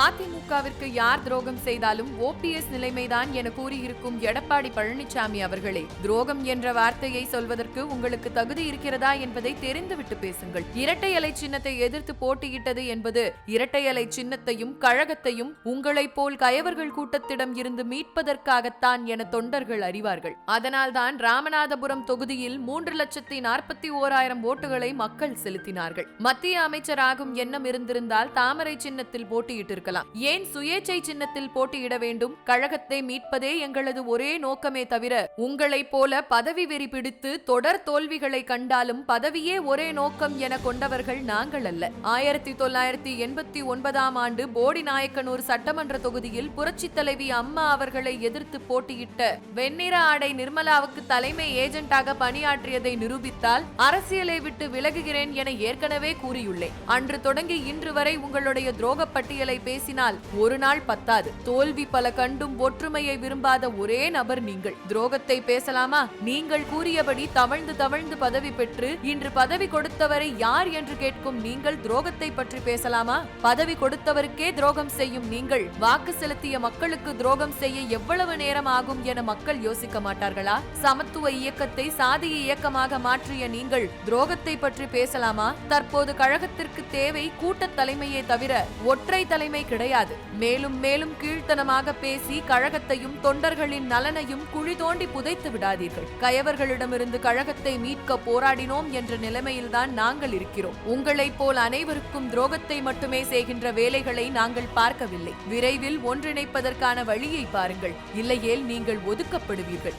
அதிமுகவிற்கு யார் துரோகம் செய்தாலும் ஓபிஎஸ் நிலைமைதான் என கூறியிருக்கும் எடப்பாடி பழனிசாமி அவர்களே துரோகம் என்ற வார்த்தையை சொல்வதற்கு உங்களுக்கு தகுதி இருக்கிறதா என்பதை தெரிந்துவிட்டு பேசுங்கள். இரட்டை இலை சின்னத்தை எதிர்த்து போட்டியிட்டது என்பது இரட்டை இலை சின்னத்தையும் கழகத்தையும் உங்களைப் போல் கயவர்கள் கூட்டத்திடம் இருந்து மீட்பதற்காகத்தான் என தொண்டர்கள் அறிவார்கள். அதனால்தான் ராமநாதபுரம் தொகுதியில் மூன்று லட்சத்தி நாற்பத்தி ஓராயிரம் ஓட்டுகளை மக்கள் செலுத்தினார்கள். மத்திய அமைச்சராகும் எண்ணம் இருந்திருந்தால் தாமரை சின்னத்தில் இருக்கலாம். ஏன் சுயேச்சை சின்னத்தில் போட்டியிட வேண்டும்? கழகத்தை மீட்பதே எங்களது ஒரே நோக்கமே தவிர உங்களைப் போல பதவி வெறி பிடித்து தொடர் தோல்விகளை கண்டாலும் பதவியே ஒரே நோக்கம் என கொண்டவர்கள் நாங்கள் அல்ல. ஆயிரத்தி தொள்ளாயிரத்தி எண்பத்தி ஒன்பதாம் ஆண்டு போடி நாயக்கனூர் சட்டமன்ற தொகுதியில் புரட்சி தலைவி அம்மா அவர்களை எதிர்த்து போட்டியிட்ட வெண்ணிற ஆடை நிர்மலாவுக்கு தலைமை ஏஜென்ட்டாக பணியாற்றியதை நிரூபித்தால் அரசியலை விட்டு விலகுகிறேன் என ஏற்கனவே கூறியுள்ளேன். அன்று தொடங்கி இன்று வரை உங்களுடைய துரோக பட்டியலை பேசினால் ஒரு நாள் பத்தாது. தோல்வி பல கண்டும் ஒற்றுமையை விரும்பாத ஒரே நபர் நீங்கள். துரோகத்தை பேசலாமா? நீங்கள் கூறியபடி தவழ்ந்து தவழ்ந்து பதவி பெற்று இன்று பதவி கொடுத்தவரை யார் என்று கேட்கும் நீங்கள் துரோகத்தை பற்றி பேசலாமா? பதவி கொடுத்தவருக்கே துரோகம் செய்யும் நீங்கள் வாக்கு செலுத்திய மக்களுக்கு துரோகம் செய்ய எவ்வளவு நேரம் ஆகும் என மக்கள் யோசிக்க மாட்டார்களா? சமத்துவ இயக்கத்தை சாதிய இயக்கமாக மாற்றிய நீங்கள் துரோகத்தை பற்றி பேசலாமா? தற்போது கழகத்திற்கு தேவை கூட்ட தலைமையே தவிர ஒற்றை தலைமை கிடையாது. மேலும் மேலும் கீழ்த்தனமாக பேசி கழகத்தையும் தொண்டர்களின் நலனையும் குழி தோண்டி புதைத்து விடாதீர்கள். கயவர்களிடமிருந்து கழகத்தை மீட்க போராடினோம் என்ற நிலைமையில்தான் நாங்கள் இருக்கிறோம். உங்களைப் போல் அனைவருக்கும் துரோகத்தை மட்டுமே செய்கின்ற வேலைகளை நாங்கள் பார்க்கவில்லை. விரைவில் ஒன்றிணைப்பதற்கான வழியை பாருங்கள். இல்லையேல் நீங்கள் ஒதுக்கப்படுவீர்கள்.